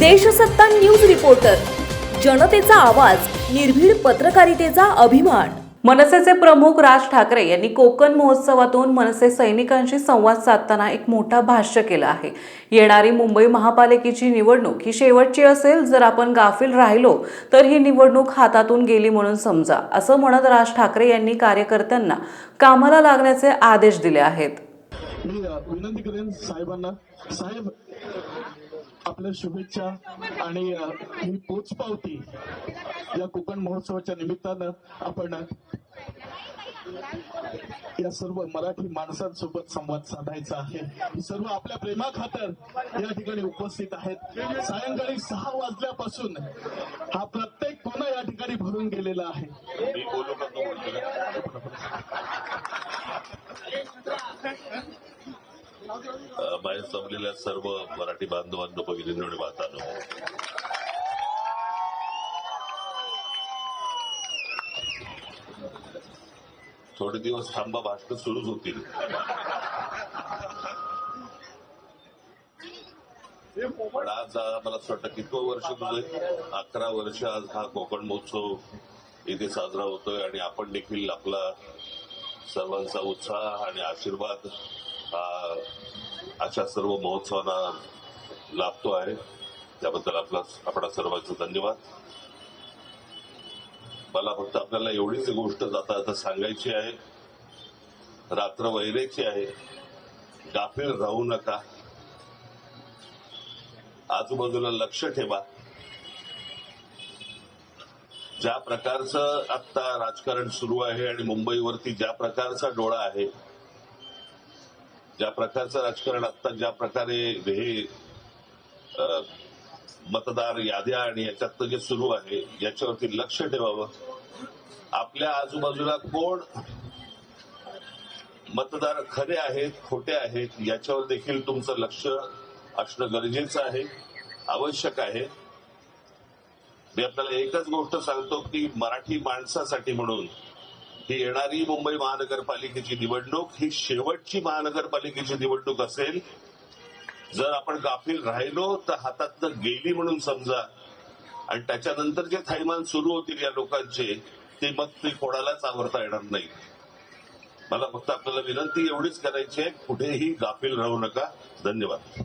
Deshsatta news reporter. जनतेचा आवाज निर्भीड पत्रकारितेचा अभिमान. मनसेचे प्रमुख राज ठाकरे यांनी कोकण महोत्सवातून मनसे सैनिकांशी संवाद साधताना एक मोठा भाष्य केलं आहे. येणारी मुंबई महापालिकेची निवडणूक ही शेवटची असेल जर आपण गाफील राहिलो तर ही निवडणूक हातातून गेली म्हणून समजा असं म्हणत राज ठाकरे यांनी कार्यकर्त्यांना कामाला लागण्याचे आदेश दिले आहेत. विनंती करेन साहेबांना. साहेब आपल्या शुभेच्छा आणि ही पोचपावती या कोकण महोत्सवाच्या निमित्तानं आपण या सर्व मराठी माणसांसोबत संवाद साधायचा आहे. ही सर्व आपल्या प्रेमाखातर या ठिकाणी उपस्थित आहेत. सायंकाळी सहा वाजल्यापासून हा प्रत्येक कोणा या ठिकाणी भरून गेलेला आहे. मी जमलेल्या सर्व मराठी बांधवांनो भगिनींनो आणि मातांनो. थोडे दिवस थांबा भाषण सुरूच होतील. पण आज मला असं वाटतं कितवं वर्ष तुझं अकरा वर्ष आज हा कोकण महोत्सव इथे साजरा होतोय आणि आपण देखील आपला सर्वांचा उत्साह आणि आशीर्वाद हा अशा सर्व महोत्सवांना लाभतो आहे. त्याबद्दल आपला आपणा सर्वांचा धन्यवाद. मला फक्त आपल्याला एवढीच गोष्ट जाता आता सांगायची आहे. रात्र वैरेची आहे. गाफील राहू नका. आजूबाजूला लक्ष ठेवा. ज्या प्रकारचं आता राजकारण सुरू आहे आणि मुंबईवरती ज्या प्रकारचा डोळा आहे ज्या प्रकारचं राजकारण आता ज्या प्रकारे हे मतदार याद्या आणि याच्यात जे सुरू आहे याच्यावरती लक्ष ठेवावं. आपल्या आजूबाजूला कोण मतदार खरे आहेत खोटे आहेत याच्यावर देखील तुमचं लक्ष असणं गरजेचं आहे आवश्यक आहे. मी आपल्याला एकच गोष्ट सांगतो की मराठी माणसासाठी म्हणून ही येणारी मुंबई महानगरपालिकेची निवडणूक ही शेवटची महानगरपालिकेची निवडणूक असेल. जर आपण गाफील राहिलो तर हातातनं गेली म्हणून समजा आणि त्याच्यानंतर जे थैमान सुरू होतील या लोकांचे ते मग ते कोणालाच आवरता येणार नाही. मला फक्त आपल्याला विनंती एवढीच करायची आहे कुठेही गाफील राहू नका. धन्यवाद.